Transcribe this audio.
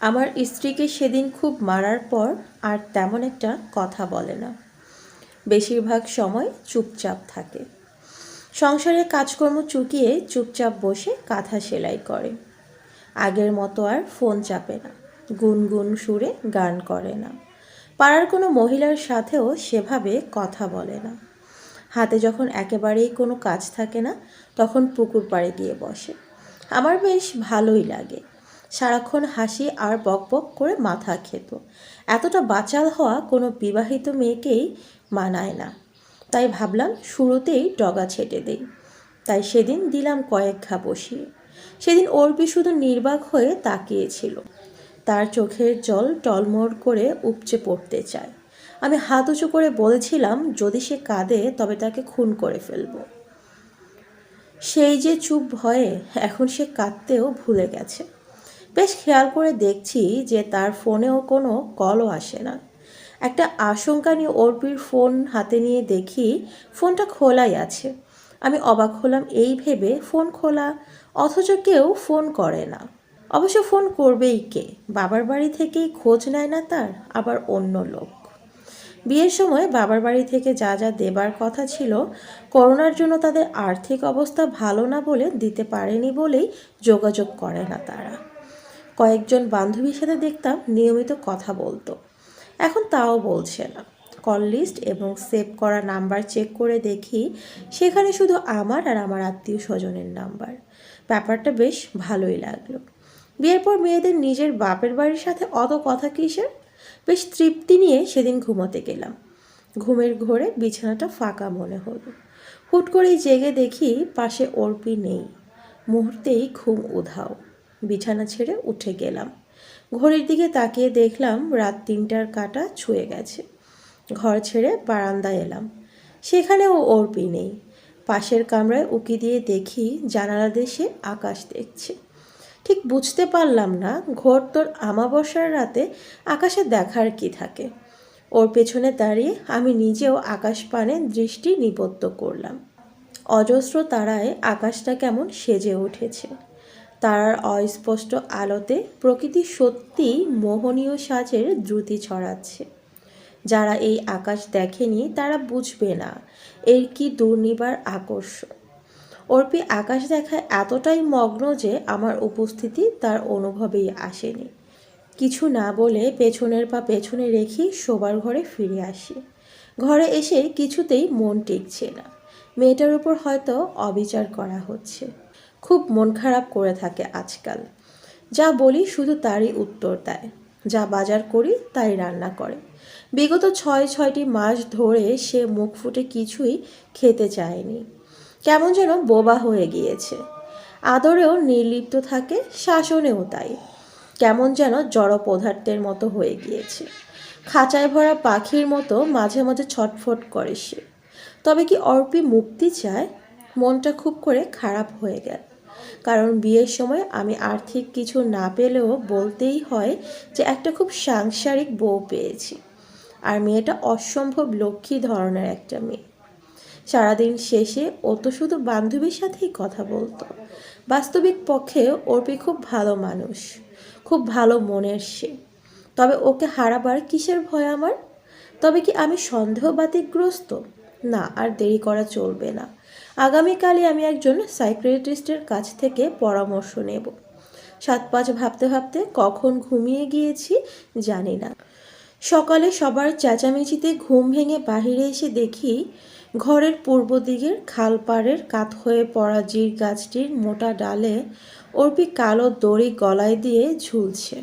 আমার স্ত্রীকে সেদিন খুব মারার পর আর তেমন একটা কথা বলে না। বেশিরভাগ সময় চুপচাপ থাকে। সংসারে কাজকর্ম চুকিয়ে চুপচাপ বসে কাঁথা সেলাই করে। আগের মতো আর ফোন চাপে না, গুনগুন সুরে গান করে না। পাড়ার কোনো মহিলার সাথেও সেভাবে কথা বলে না। হাতে যখন একেবারেই কোনো কাজ থাকে না, তখন পুকুর পাড়ে গিয়ে বসে। আমার বেশ ভালোই লাগে। সারাক্ষণ হাসি আর বকবক করে মাথা খেত। এতটা বাচাল হওয়া কোনো বিবাহিত মেয়েকেই মানায় না। তাই ভাবলাম শুরুতেই ডগা ছেটে দেই। তাই সেদিন দিলাম কয়েক ঘা বসিয়ে। সেদিন অর্পি শুধু নির্বাক হয়ে তাকিয়েছিল। তার চোখের জল টলমল করে উপচে পড়তে চায়। আমি হাত উঁচু করে বলেছিলাম, যদি সে কাঁদে, তবে তাকে খুন করে ফেলব। সেই যে চুপ ভয়ে এখন সে কাঁদতেও ভুলে গেছে। বেশ খেয়াল করে দেখছি যে তার ফোনেও কোনো কলও আসে না। একটা আশঙ্কা নিয়ে অর্পির ফোন হাতে নিয়ে দেখি ফোনটা খোলাই আছে। আমি অবাক হলাম, এই ভেবে ফোন খোলা, অথচ কেউ ফোন করে না। অবশ্য ফোন করবেই কে? বাবার বাড়ি থেকেই খোঁজ নেয় না তার, আবার অন্য লোক। বিয়ের সময় বাবার বাড়ি থেকে যা যা দেবার কথা ছিল, করোনার জন্য তাদের আর্থিক অবস্থা ভালো না বলে দিতে পারেনি বলেই যোগাযোগ করে না তারা। কয়েকজন বান্ধবীর সাথে দেখতাম নিয়মিত কথা বলতো। এখন তাও বলছে না। কল লিস্ট এবং সেভ করা নাম্বার চেক করে দেখি সেখানে শুধু আমার আর আমার আত্মীয় স্বজনের নাম্বার। ব্যাপারটা বেশ ভালোই লাগল। বিয়ের পর মেয়েদের নিজের বাপের বাড়ির সাথে অত কথা কিসের? বেশ তৃপ্তি নিয়ে সেদিন ঘুমোতে গেলাম। ঘুমের ঘোরে বিছানাটা ফাঁকা মনে হলো। হুট করেই জেগে দেখি পাশে অর্পি নেই। মুহূর্তেই ঘুম উধাও। বিছানা ছেড়ে উঠে গেলাম। ঘড়ির দিকে তাকিয়ে দেখলাম রাত তিনটার কাটা ছুঁয়ে গেছে। ঘর ছেড়ে বারান্দায় এলাম। সেখানেও অর্পি নেই। পাশের কামরায় উকি দিয়ে দেখি জানালা দেশে আকাশ দেখছে। ঠিক বুঝতে পারলাম না ঘোর তোর আমাবস্যার রাতে আকাশে দেখার কি থাকে। ওর পেছনে দাঁড়িয়ে আমি নিজেও আকাশ পানে দৃষ্টি নিবদ্ধ করলাম। অজস্র তারায় আকাশটা কেমন সেজে উঠেছে। তারার অস্পষ্ট আলোতে প্রকৃতি সত্যি মোহনীয় সাজের দ্রুতি ছড়াচ্ছে। যারা এই আকাশ দেখেনি তারা বুঝবে না, এর কি দুর্নিবার আকর্ষণ। অর্পি আকাশ দেখায় এতটাই মগ্ন যে আমার উপস্থিতি তার অনুভবেই আসেনি। কিছু না বলে পেছনের পা পেছনে রেখে শোবার ঘরে ফিরে আসি। ঘরে এসে কিছুতেই মন টিকছে না। মেয়েটার উপর হয়তো অবিচার করা হচ্ছে। খুব মন খারাপ করে থাকে আজকাল। যা বলি শুধু তারই উত্তর দেয়। যা বাজার করি তাই রান্না করে। বিগত ছয়, ছয়টি মাস ধরে সে মুখ ফুটে কিছুই খেতে চায়নি। কেমন যেন বোবা হয়ে গিয়েছে। আদরেও নির্লিপ্ত থাকে, শাসনেও তাই। কেমন যেন জড় পদার্থের মতো হয়ে গিয়েছে। খাঁচায় ভরা পাখির মতো মাঝে মাঝে ছটফট করে সে। তবে কি অর্পি মুক্তি চায়? মনটা খুব করে খারাপ হয়ে গেল। কারণ বিয়ের সময় আমি আর্থিক কিছু না পেলেও বলতেই হয় যে একটা খুব সাংসারিক বউ পেয়েছি। আর মেয়েটা অসম্ভব লক্ষ্মী ধরনের একটা মেয়ে। সারাদিন শেষে ও তো শুধু বান্ধবীর সাথেই কথা বলতো। বাস্তবিক পক্ষে অর্পি খুব ভালো মানুষ, খুব ভালো মনের সে। তবে ওকে হারাবার কিসের ভয় আমার? তবে কি আমি সন্দেহবাতিকগ্রস্ত না, আর দেরি করা চলবে না। আগামীকালই আমি একজন সাইক্রেটিস্টের কাছ থেকে পরামর্শ নেব। সাত পাঁচ ভাবতে ভাবতে কখন ঘুমিয়ে গিয়েছি জানি না। সকালে সবার চেঁচামেচিতে ঘুম ভেঙে বাহিরে এসে দেখি ঘরের পূর্ব দিকের খালপাড়ের কাত হয়ে পড়া জির গাছটির মোটা ডালে অর্পি কালো দড়ি গলায় দিয়ে ঝুলছে।